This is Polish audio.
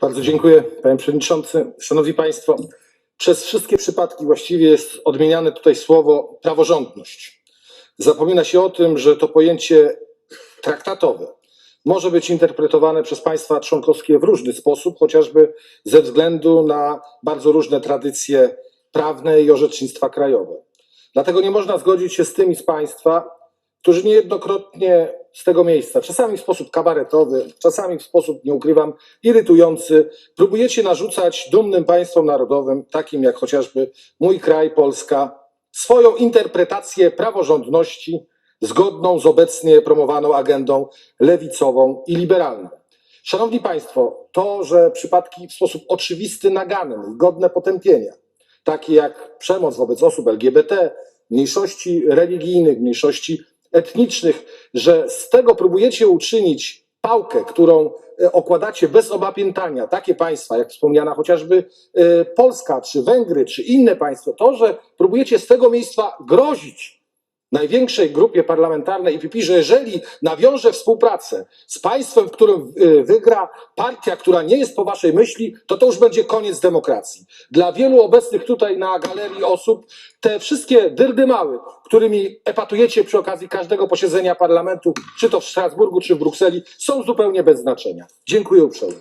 Bardzo dziękuję, panie przewodniczący. Szanowni państwo, przez wszystkie przypadki właściwie jest odmieniane tutaj słowo praworządność. Zapomina się o tym, że to pojęcie traktatowe może być interpretowane przez państwa członkowskie w różny sposób, chociażby ze względu na bardzo różne tradycje prawne i orzecznictwa krajowe. Dlatego nie można zgodzić się z tymi z państwa, którzy niejednokrotnie z tego miejsca, czasami w sposób kabaretowy, czasami w sposób, nie ukrywam, irytujący, próbujecie narzucać dumnym państwom narodowym, takim jak chociażby mój kraj, Polska, swoją interpretację praworządności zgodną z obecnie promowaną agendą lewicową i liberalną. Szanowni Państwo, to, że przypadki w sposób oczywisty naganny i godne potępienia, takie jak przemoc wobec osób LGBT, mniejszości religijnych, mniejszości etnicznych, że z tego próbujecie uczynić pałkę, którą e, okładacie bez opamiętania takie państwa, jak wspomniana chociażby e, Polska, czy Węgry, czy inne państwa, to, że próbujecie z tego miejsca grozić największej grupie parlamentarnej IPP, że jeżeli nawiąże współpracę z państwem, w którym y, wygra partia, która nie jest po waszej myśli, to to już będzie koniec demokracji. Dla wielu obecnych tutaj na galerii osób te wszystkie dyrdymały, którymi epatujecie przy okazji każdego posiedzenia parlamentu, czy to w Strasburgu, czy w Brukseli, są zupełnie bez znaczenia. Dziękuję uprzejmie.